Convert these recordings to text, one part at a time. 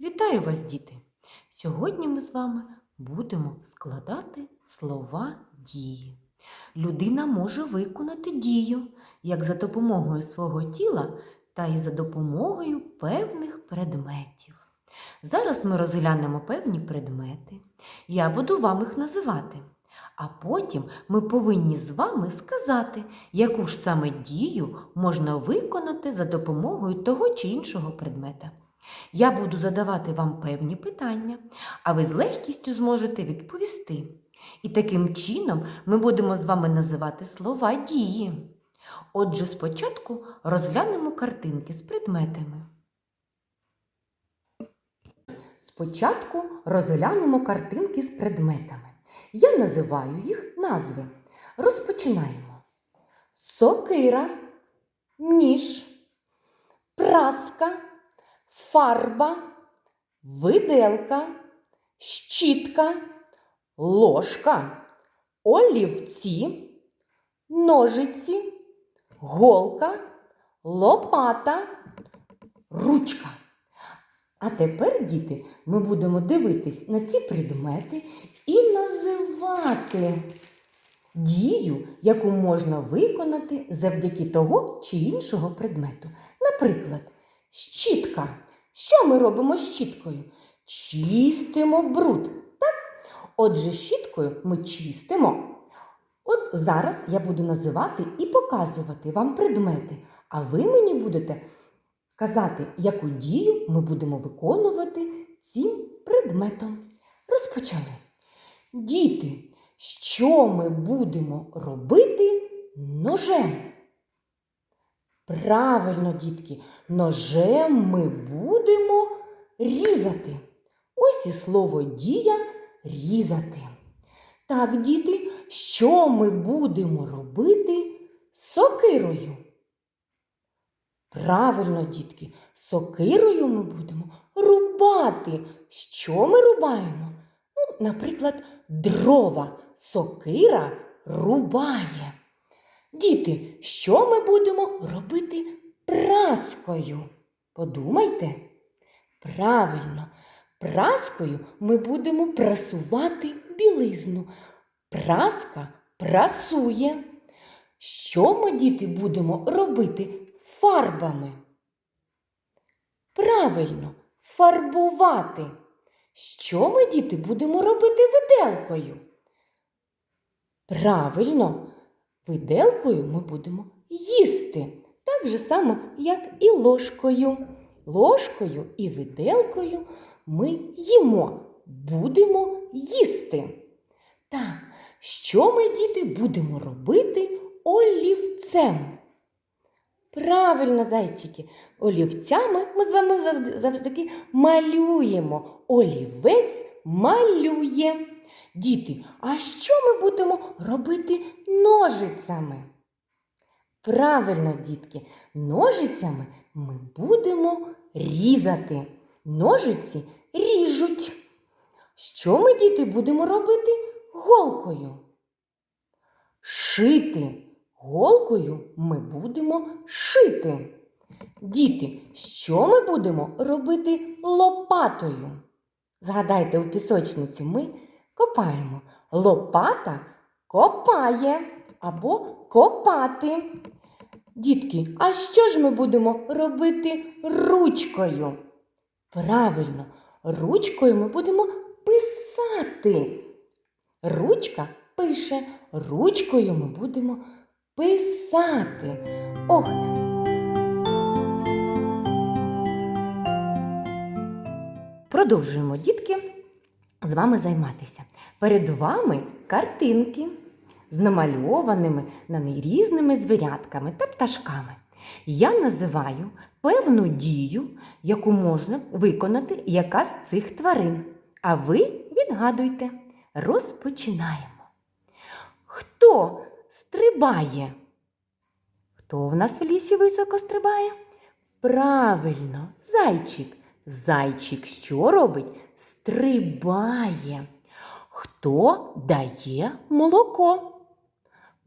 Вітаю вас, діти! Сьогодні ми з вами будемо складати слова дії. Людина може виконати дію як за допомогою свого тіла, та й за допомогою певних предметів. Зараз ми розглянемо певні предмети. Я буду вам їх називати. А потім ми повинні з вами сказати, яку ж саме дію можна виконати за допомогою того чи іншого предмета. Я буду задавати вам певні питання, а ви з легкістю зможете відповісти. І таким чином ми будемо з вами називати слова дії. Отже, спочатку розглянемо картинки з предметами. Спочатку розглянемо картинки з предметами. Я називаю їх назви. Розпочинаємо. Сокира, ніж, праска, фарба, виделка, щітка, ложка, олівці, ножиці, голка, лопата, ручка. А тепер, діти, ми будемо дивитись на ці предмети і називати дію, яку можна виконати завдяки того чи іншого предмету. Наприклад, щітка. Що ми робимо щіткою? Чистимо бруд. Так? Отже, щіткою ми чистимо. От зараз я буду називати і показувати вам предмети, а ви мені будете казати, яку дію ми будемо виконувати цим предметом. Розпочали. Діти, що ми будемо робити ножем? Правильно, дітки, ножем ми будемо різати. Ось і слово дія різати. Так, діти, що ми будемо робити сокирою? Правильно, дітки, сокирою ми будемо рубати. Що ми рубаємо? Ну, наприклад, дрова сокира рубає. Діти, що ми будемо робити праскою? Подумайте. Правильно, праскою ми будемо прасувати білизну. Праска прасує. Що ми, діти, будемо робити фарбами? Правильно, фарбувати. Що ми, діти, будемо робити виделкою? Правильно, виделкою ми будемо їсти. Так же само, як і ложкою. Ложкою і виделкою ми їмо, будемо їсти. Так, що ми, діти, будемо робити олівцем? Правильно, зайчики, олівцями ми з вами завжди, малюємо. Олівець малює. Діти, а що ми будемо робити ножицями? Правильно, дітки, ножицями ми будемо різати. Ножиці ріжуть. Що ми, діти, будемо робити голкою? Шити. Голкою ми будемо шити. Діти, що ми будемо робити лопатою? Згадайте, у пісочниці ми копаємо. Лопата копає або копати. Дітки, а що ж ми будемо робити ручкою? Правильно, ручкою ми будемо писати. Ручка пише, ручкою ми будемо писати. Ох. Продовжуємо, дітки, з вами займатися. Перед вами картинки з намальованими на них різними звірятками та пташками. Я називаю певну дію, яку можна виконати яка з цих тварин. А ви відгадуйте. Розпочинаємо. Хто стрибає? Хто в нас в лісі високо стрибає? Правильно, зайчик. Зайчик що робить? Стрибає. Хто дає молоко?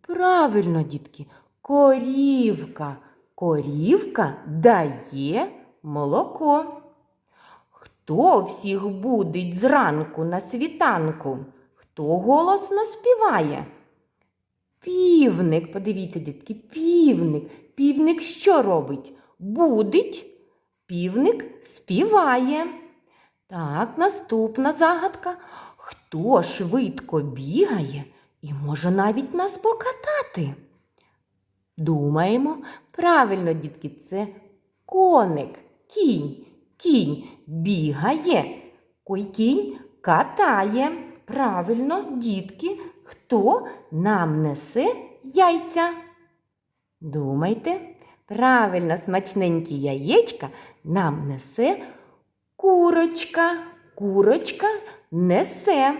Правильно, дітки, корівка. Корівка дає молоко. Хто всіх будить зранку на світанку? Хто голосно співає? Півник, подивіться, дітки, півник. Півник що робить? Будить, півник співає. Так, наступна загадка. Хто швидко бігає і може навіть нас покатати? Думаємо, правильно, дітки, це коник, кінь. Кінь бігає, кой кінь катає. Правильно, дітки, хто нам несе яйця? Думайте, правильно, смачненькі яєчка нам несе курочка. Курочка несе.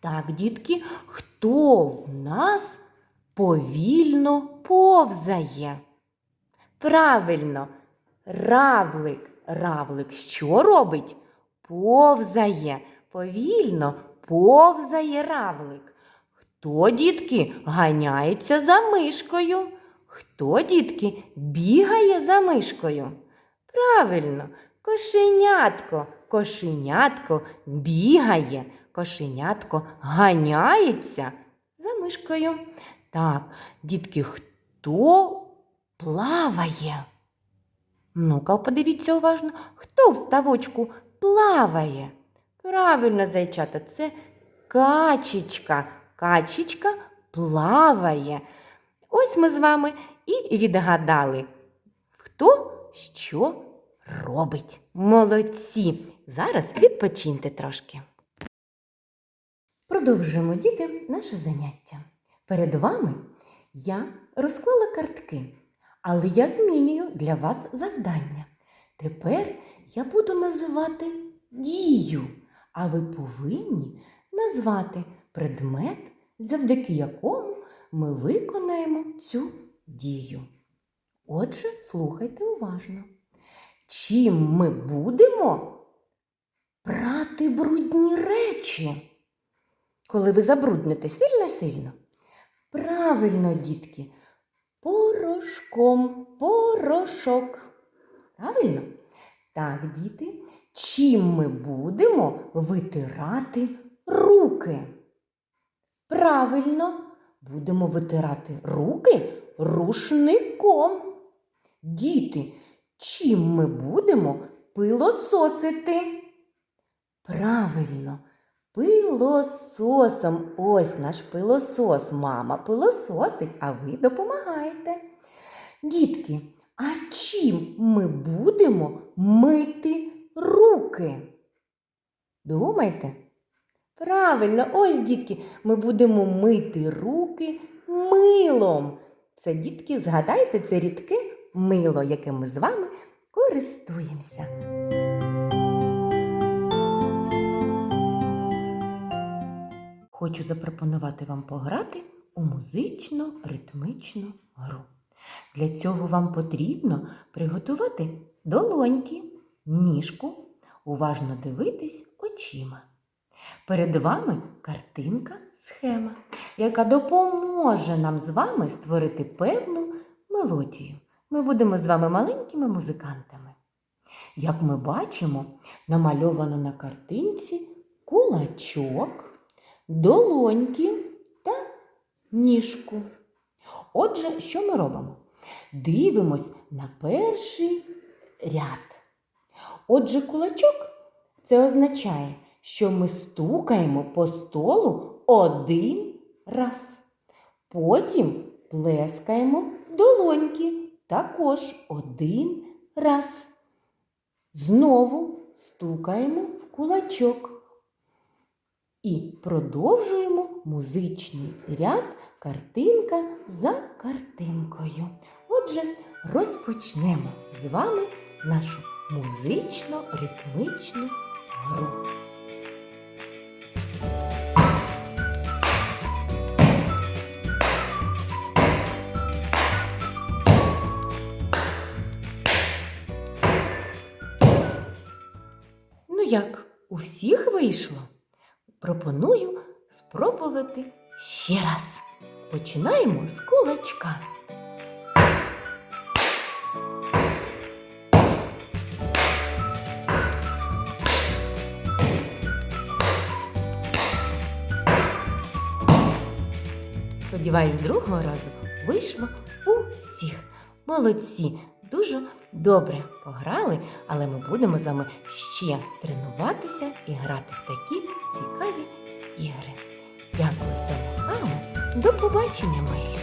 Так, дітки, хто в нас повільно повзає? Правильно, равлик. Равлик що робить? Повзає. Повільно повзає равлик. Хто, дітки, ганяється за мишкою? Хто, дітки, бігає за мишкою? Правильно, кошенятко, кошенятко бігає, кошенятко ганяється за мишкою. Так, дітки, хто плаває? Ну-ка, подивіться уважно, хто в ставочку плаває? Правильно, зайчата, це качечка. Качечка плаває. Ось ми з вами і відгадали, хто що робить. Молодці. Зараз відпочиньте трошки. Продовжуємо діти наше заняття. Перед вами я розклала картки, але я змінюю для вас завдання. Тепер я буду називати дію, а ви повинні назвати предмет, завдяки якому ми виконаємо цю дію. Отже, слухайте уважно. Чим ми будемо прати брудні речі? Коли ви забрудните сильно-сильно? Правильно, дітки, порошком, порошок. Правильно? Так, діти, чим ми будемо витирати руки? Правильно, будемо витирати руки рушником. Діти, чим ми будемо пилососити? Правильно, пилососом. Ось наш пилосос. Мама пилососить, а ви допомагаєте. Дітки, а чим ми будемо мити руки? Думайте? Правильно, ось, дітки, ми будемо мити руки милом. Це, дітки, згадайте, це рідке мило, яким ми з вами користуємося. Хочу запропонувати вам пограти у музично-ритмичну гру. Для цього вам потрібно приготувати долоньки, ніжку, уважно дивитись очима. Перед вами картинка, схема, яка допоможе нам з вами створити певну мелодію. Ми будемо з вами маленькими музикантами. Як ми бачимо, намальовано на картинці кулачок, долоньки та ніжку. Отже, що ми робимо? Дивимось на перший ряд. Отже, кулачок це означає, що ми стукаємо по столу один раз. Потім плескаємо долоньки також один раз. Знову стукаємо в кулачок. І продовжуємо музичний ряд картинка за картинкою. Отже, розпочнемо з вами нашу музично-ритмичну гру. вимовити ще раз. Починаємо з кулачка. Сподіваюсь, з другого разу вийшло у всіх. Молодці! Дуже добре пограли, але ми будемо з вами ще тренуватися і грати в такі цікаві ігри. Дякую за увагу. До побачення, мої.